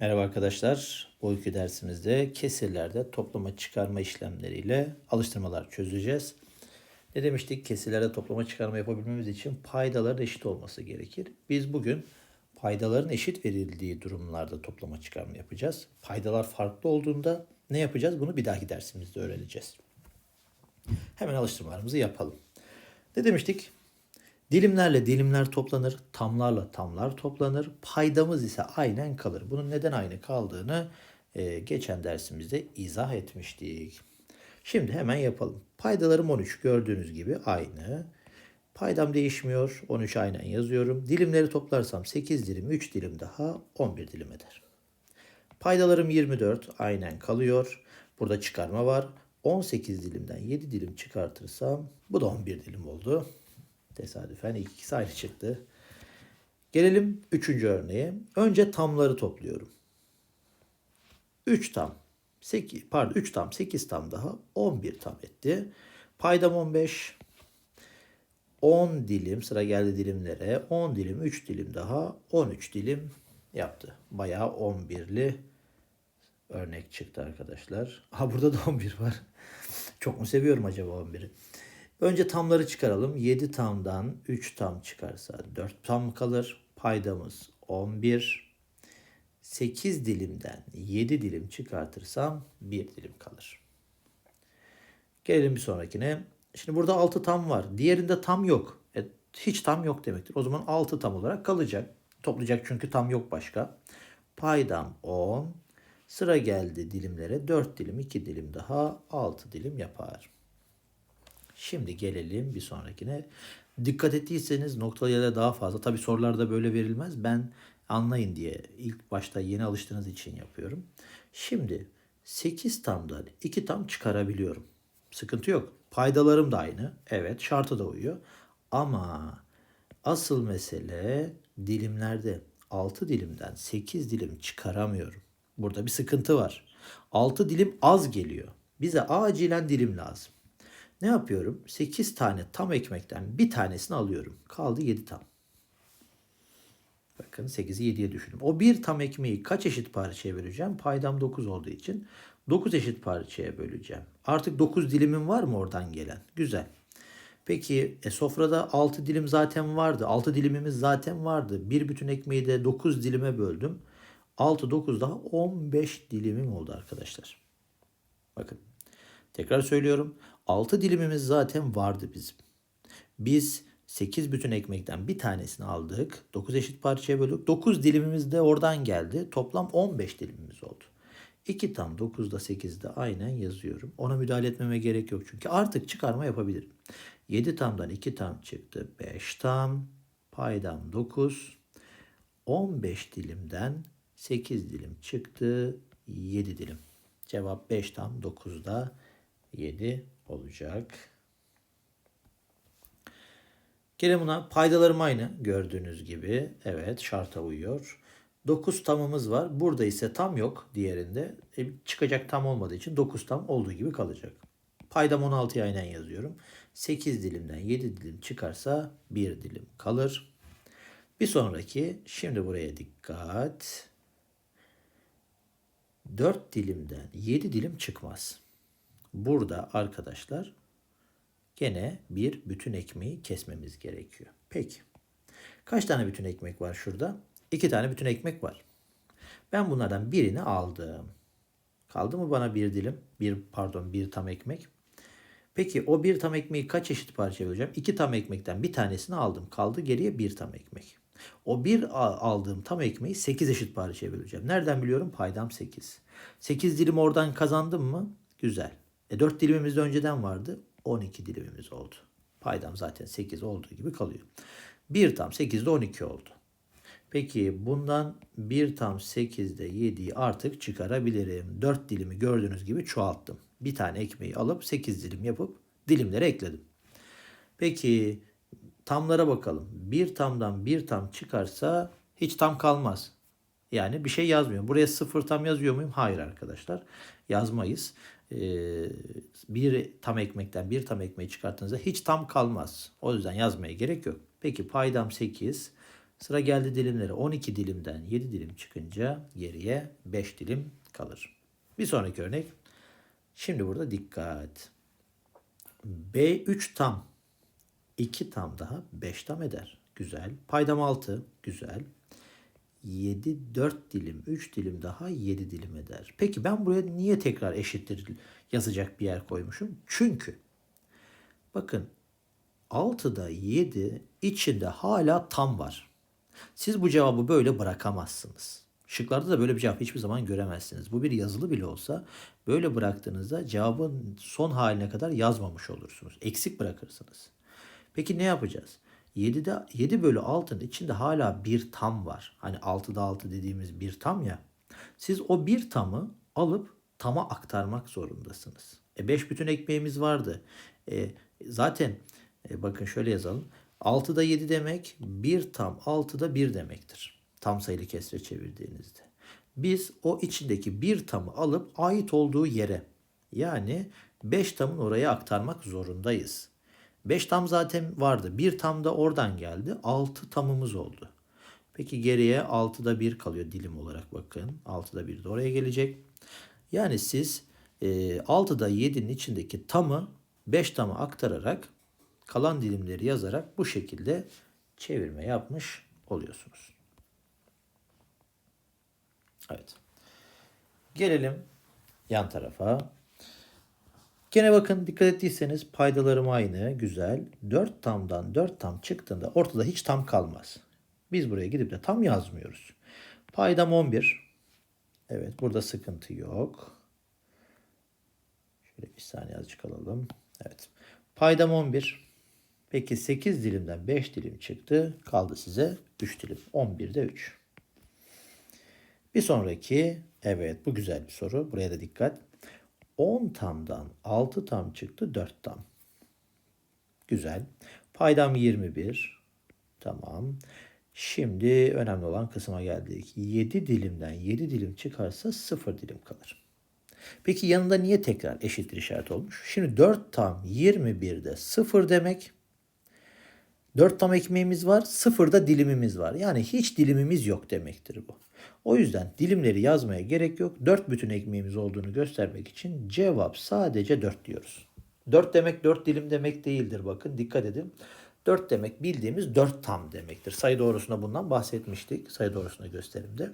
Merhaba arkadaşlar. Bu iki dersimizde kesirlerde toplama çıkarma işlemleriyle alıştırmalar çözeceğiz. Ne demiştik? Kesirlerde toplama çıkarma yapabilmemiz için paydaların eşit olması gerekir. Biz bugün paydaların eşit verildiği durumlarda toplama çıkarma yapacağız. Paydalar farklı olduğunda ne yapacağız? Bunu bir dahaki dersimizde öğreneceğiz. Hemen alıştırmalarımızı yapalım. Ne demiştik? Dilimlerle dilimler toplanır, tamlarla tamlar toplanır. Paydamız ise aynen kalır. Bunun neden aynı kaldığını e, geçen dersimizde izah etmiştik. Şimdi hemen yapalım. Paydalarım 13 gördüğünüz gibi aynı. Paydam değişmiyor. 13 aynen yazıyorum. Dilimleri toplarsam 8 dilim, 3 dilim daha 11 dilim eder. Paydalarım 24 aynen kalıyor. Burada çıkarma var. 18 dilimden 7 dilim çıkartırsam bu da 11 dilim oldu. Tesadüfen ilk ikisi aynı çıktı. Gelelim üçüncü örneğe. Önce tamları topluyorum. 3 tam. 8, pardon 3 tam 8 tam daha 11 tam etti. Paydam 15. 10 dilim sıra geldi dilimlere. 10 dilim 3 dilim daha 13 dilim yaptı. Bayağı 11'li örnek çıktı arkadaşlar. Ha burada da 11 var. Çok mu seviyorum acaba 11'i? Önce tamları çıkaralım. 7 tamdan 3 tam çıkarsa 4 tam kalır. Paydamız 11. 8 dilimden 7 dilim çıkartırsam 1 dilim kalır. Gelelim bir sonrakine. Şimdi burada 6 tam var. Diğerinde tam yok. E, hiç tam yok demektir. O zaman 6 tam olarak kalacak. Toplayacak çünkü tam yok başka. Paydam 10. Sıra geldi dilimlere. 4 dilim, 2 dilim daha 6 dilim yapar. Şimdi gelelim bir sonrakine. Dikkat ettiyseniz noktalı yerler daha fazla. Tabi sorularda böyle verilmez. Ben anlayın diye ilk başta yeni alıştığınız için yapıyorum. Şimdi 8 tamdan 2 tam çıkarabiliyorum. Sıkıntı yok. Paydalarım da aynı. Evet şartı da uyuyor. Ama asıl mesele dilimlerde 6 dilimden 8 dilim çıkaramıyorum. Burada bir sıkıntı var. 6 dilim az geliyor. Bize acilen dilim lazım. Ne yapıyorum? 8 tane tam ekmekten bir tanesini alıyorum. Kaldı 7 tam. Bakın 8'i 7'ye düşürdüm. O bir tam ekmeği kaç eşit parçaya böleceğim? Paydam 9 olduğu için 9 eşit parçaya böleceğim. Artık 9 dilimim var mı oradan gelen? Güzel. Peki e, sofrada 6 dilim zaten vardı. 6 dilimimiz zaten vardı. Bir bütün ekmeği de 9 dilime böldüm. 6 9 daha 15 dilimim oldu arkadaşlar. Bakın. Tekrar söylüyorum. 6 dilimimiz zaten vardı bizim. Biz 8 bütün ekmekten bir tanesini aldık. 9 eşit parçaya böldük. 9 dilimimiz de oradan geldi. Toplam 15 dilimimiz oldu. 2 tam 9'da 8'de aynen yazıyorum. Ona müdahale etmeme gerek yok çünkü artık çıkarma yapabilirim. 7 tamdan 2 tam çıktı. 5 tam. Paydam 9. 15 dilimden 8 dilim çıktı. 7 dilim. Cevap 5 tam 9'da 7 olacak. Gene buna paydalarım aynı gördüğünüz gibi. Evet şarta uyuyor. 9 tamımız var. Burada ise tam yok diğerinde. E, çıkacak tam olmadığı için 9 tam olduğu gibi kalacak. Paydam 16'ya aynen yazıyorum. 8 dilimden 7 dilim çıkarsa 1 dilim kalır. Bir sonraki şimdi buraya dikkat. 4 dilimden 7 dilim çıkmaz. Burada arkadaşlar gene bir bütün ekmeği kesmemiz gerekiyor. Peki. Kaç tane bütün ekmek var şurada? İki tane bütün ekmek var. Ben bunlardan birini aldım. Kaldı mı bana bir dilim? Bir pardon bir tam ekmek. Peki o bir tam ekmeği kaç eşit parçaya böleceğim? İki tam ekmekten bir tanesini aldım. Kaldı geriye bir tam ekmek. O bir aldığım tam ekmeği 8 eşit parçaya böleceğim. Nereden biliyorum? Paydam 8. 8 dilim oradan kazandım mı? Güzel. E 4 dilimimiz de önceden vardı. 12 dilimimiz oldu. Paydam zaten 8 olduğu gibi kalıyor. 1 tam 8'de 12 oldu. Peki bundan 1 tam 8'de 7'yi artık çıkarabilirim. 4 dilimi gördüğünüz gibi çoğalttım. Bir tane ekmeği alıp 8 dilim yapıp dilimlere ekledim. Peki tamlara bakalım. 1 tamdan 1 tam çıkarsa hiç tam kalmaz. Yani bir şey yazmıyor. Buraya 0 tam yazıyor muyum? Hayır arkadaşlar. Yazmayız. Ee, bir tam ekmekten bir tam ekmeği çıkarttığınızda hiç tam kalmaz. O yüzden yazmaya gerek yok. Peki paydam 8. Sıra geldi dilimlere. 12 dilimden 7 dilim çıkınca geriye 5 dilim kalır. Bir sonraki örnek. Şimdi burada dikkat. B3 tam 2 tam daha 5 tam eder. Güzel. Paydam 6. Güzel. 7 4 dilim 3 dilim daha 7 dilim eder. Peki ben buraya niye tekrar eşittir yazacak bir yer koymuşum? Çünkü bakın 6'da 7 içinde hala tam var. Siz bu cevabı böyle bırakamazsınız. Şıklarda da böyle bir cevap hiçbir zaman göremezsiniz. Bu bir yazılı bile olsa böyle bıraktığınızda cevabın son haline kadar yazmamış olursunuz. Eksik bırakırsınız. Peki ne yapacağız? 7'de 7 bölü 6'nın içinde hala bir tam var. Hani 6'da 6 dediğimiz bir tam ya. Siz o bir tamı alıp tama aktarmak zorundasınız. E 5 bütün ekmeğimiz vardı. E, zaten e, bakın şöyle yazalım. 6'da 7 demek 1 tam 6'da 1 demektir. Tam sayılı kesre çevirdiğinizde. Biz o içindeki bir tamı alıp ait olduğu yere yani 5 tamın oraya aktarmak zorundayız. 5 tam zaten vardı. 1 tam da oradan geldi. 6 tamımız oldu. Peki geriye 6'da 1 kalıyor dilim olarak bakın. 6'da 1 de oraya gelecek. Yani siz e, 6'da 7'nin içindeki tamı 5 tama aktararak kalan dilimleri yazarak bu şekilde çevirme yapmış oluyorsunuz. Evet. Gelelim yan tarafa. Gene bakın dikkat ettiyseniz paydalarım aynı. Güzel. 4 tamdan 4 tam çıktığında ortada hiç tam kalmaz. Biz buraya gidip de tam yazmıyoruz. Paydam 11. Evet burada sıkıntı yok. Şöyle bir saniye azıcık alalım. Evet. Paydam 11. Peki 8 dilimden 5 dilim çıktı. Kaldı size 3 dilim. 11'de 3. Bir sonraki. Evet bu güzel bir soru. Buraya da dikkat. 10 tamdan 6 tam çıktı 4 tam. Güzel. Paydam 21. Tamam. Şimdi önemli olan kısma geldik. 7 dilimden 7 dilim çıkarsa 0 dilim kalır. Peki yanında niye tekrar eşittir işaret olmuş? Şimdi 4 tam 21'de 0 demek. 4 tam ekmeğimiz var, 0 da dilimimiz var. Yani hiç dilimimiz yok demektir bu. O yüzden dilimleri yazmaya gerek yok. 4 bütün ekmeğimiz olduğunu göstermek için cevap sadece 4 diyoruz. 4 demek 4 dilim demek değildir bakın dikkat edin. 4 demek bildiğimiz 4 tam demektir. Sayı doğrusunda bundan bahsetmiştik. Sayı doğrusunda gösterimde.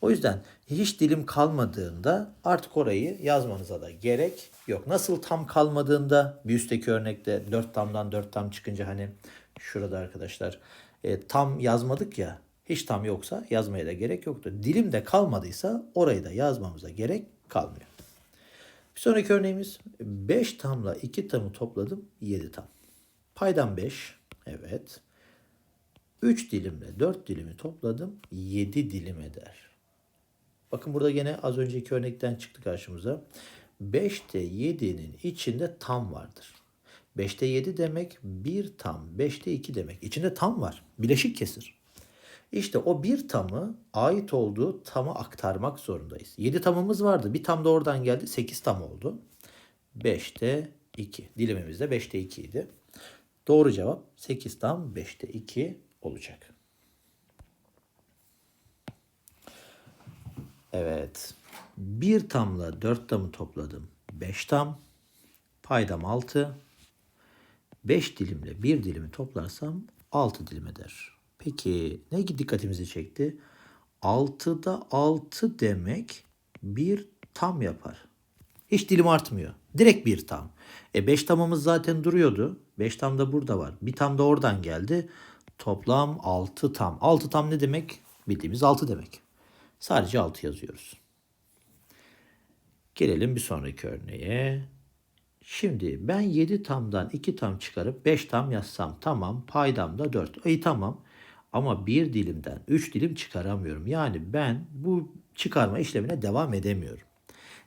O yüzden hiç dilim kalmadığında artık orayı yazmanıza da gerek yok. Nasıl tam kalmadığında bir üstteki örnekte 4 tamdan 4 tam çıkınca hani şurada arkadaşlar e, tam yazmadık ya hiç tam yoksa yazmaya da gerek yoktu. Dilim de kalmadıysa orayı da yazmamıza gerek kalmıyor. Bir sonraki örneğimiz 5 tamla 2 tamı topladım 7 tam. Paydam 5. Evet. 3 dilimle 4 dilimi topladım 7 dilim eder. Bakın burada gene az önceki örnekten çıktı karşımıza. 5'te 7'nin içinde tam vardır. 5'te 7 demek 1 tam, 5'te 2 demek. İçinde tam var. Bileşik kesir. İşte o bir tamı ait olduğu tama aktarmak zorundayız. 7 tamımız vardı. Bir tam da oradan geldi. 8 tam oldu. 5'te 2. Dilimimiz de 5'te 2 idi. Doğru cevap 8 tam 5'te 2 olacak. Evet. Bir tamla 4 tamı topladım. 5 tam. Paydam 6. 5 dilimle 1 dilimi toplarsam 6 dilim eder. Peki ne dikkatimizi çekti? 6'da 6 demek bir tam yapar. Hiç dilim artmıyor. Direkt bir tam. E 5 tamımız zaten duruyordu. 5 tam da burada var. Bir tam da oradan geldi. Toplam 6 tam. 6 tam ne demek? Bildiğimiz 6 demek. Sadece 6 yazıyoruz. Gelelim bir sonraki örneğe. Şimdi ben 7 tamdan 2 tam çıkarıp 5 tam yazsam tamam paydam da 4. İyi tamam ama bir dilimden 3 dilim çıkaramıyorum. Yani ben bu çıkarma işlemine devam edemiyorum.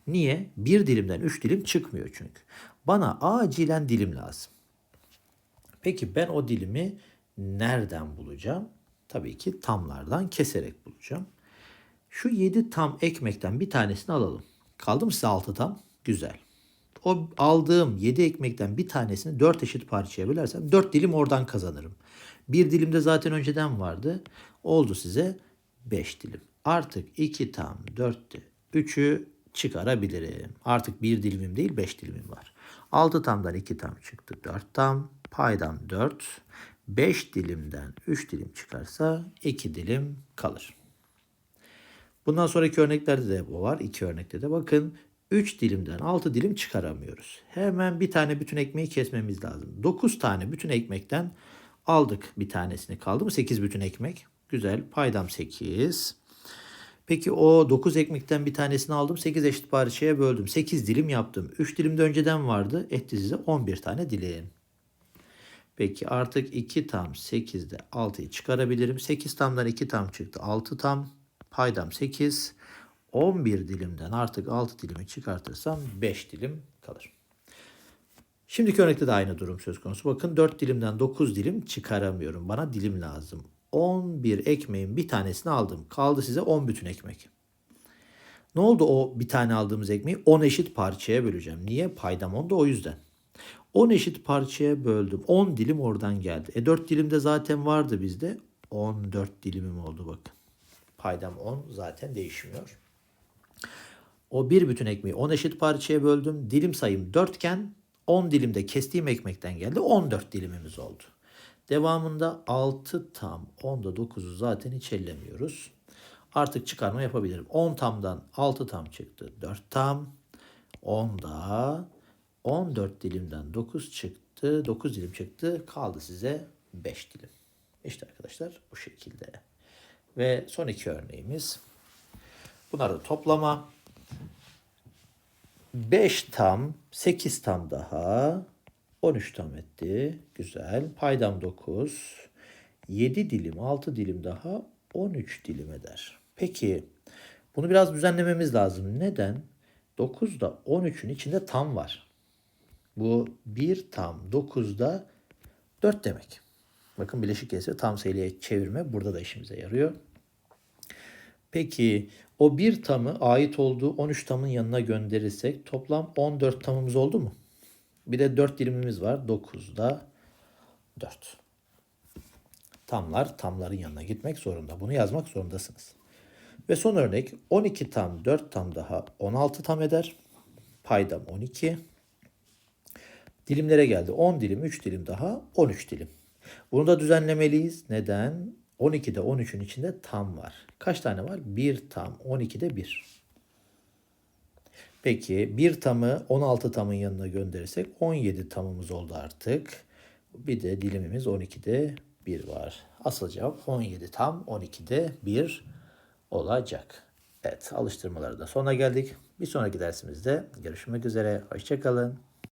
Niye? Bir dilimden 3 dilim çıkmıyor çünkü. Bana acilen dilim lazım. Peki ben o dilimi nereden bulacağım? Tabii ki tamlardan keserek bulacağım. Şu 7 tam ekmekten bir tanesini alalım. Kaldı mı size 6 tam? Güzel. O aldığım 7 ekmekten bir tanesini 4 eşit parçaya bölersem 4 dilim oradan kazanırım. Bir dilim de zaten önceden vardı. Oldu size 5 dilim. Artık 2 tam 4'te 3'ü çıkarabilirim. Artık bir dilimim değil 5 dilimim var. 6 tamdan 2 tam çıktı 4 tam. Paydam 4. 5 dilimden 3 dilim çıkarsa 2 dilim kalır. Bundan sonraki örneklerde de bu var. İki örnekte de bakın 3 dilimden 6 dilim çıkaramıyoruz. Hemen bir tane bütün ekmeği kesmemiz lazım. 9 tane bütün ekmekten aldık bir tanesini. Kaldı mı 8 bütün ekmek? Güzel. Paydam 8. Peki o 9 ekmekten bir tanesini aldım. 8 eşit parçaya böldüm. 8 dilim yaptım. 3 dilim de önceden vardı. Etti size 11 tane dilim. Peki artık 2 tam 8'de 6'yı çıkarabilirim. 8 tamdan 2 tam çıktı. 6 tam. Paydam 8. 11 dilimden artık 6 dilimi çıkartırsam 5 dilim kalır. Şimdiki örnekte de aynı durum söz konusu. Bakın 4 dilimden 9 dilim çıkaramıyorum. Bana dilim lazım. 11 ekmeğin bir tanesini aldım. Kaldı size 10 bütün ekmek. Ne oldu o bir tane aldığımız ekmeği 10 eşit parçaya böleceğim. Niye? Paydam 10 da o yüzden. 10 eşit parçaya böldüm. 10 dilim oradan geldi. E 4 dilim de zaten vardı bizde. 14 dilimim oldu bakın. Paydam 10 zaten değişmiyor. O bir bütün ekmeği 10 eşit parçaya böldüm. Dilim sayım 4 iken 10 dilimde kestiğim ekmekten geldi. 14 dilimimiz oldu. Devamında 6 tam 10'da 9'u zaten hiç ellemiyoruz. Artık çıkarma yapabilirim. 10 tamdan 6 tam çıktı. 4 tam. 10'da 14 dilimden 9 çıktı. 9 dilim çıktı. Kaldı size 5 dilim. İşte arkadaşlar bu şekilde. Ve son iki örneğimiz. Bunları toplama. 5 tam, 8 tam daha. 13 tam etti. Güzel. Paydam 9. 7 dilim, 6 dilim daha 13 dilim eder. Peki bunu biraz düzenlememiz lazım. Neden? 9'da 13'ün içinde tam var. Bu 1 tam 9'da 4 demek. Bakın bileşik kesir tam sayıya çevirme burada da işimize yarıyor. Peki o bir tamı ait olduğu 13 tamın yanına gönderirsek toplam 14 tamımız oldu mu? Bir de 4 dilimimiz var. 9'da 4. Tamlar tamların yanına gitmek zorunda. Bunu yazmak zorundasınız. Ve son örnek 12 tam 4 tam daha 16 tam eder. Paydam 12. Dilimlere geldi. 10 dilim 3 dilim daha 13 dilim. Bunu da düzenlemeliyiz. Neden? 12'de 13'ün içinde tam var. Kaç tane var? 1 tam. 12'de 1. Peki 1 tamı 16 tamın yanına gönderirsek 17 tamımız oldu artık. Bir de dilimimiz 12'de 1 var. Asıl cevap 17 tam 12'de 1 olacak. Evet alıştırmaları da sona geldik. Bir sonraki dersimizde görüşmek üzere. Hoşçakalın.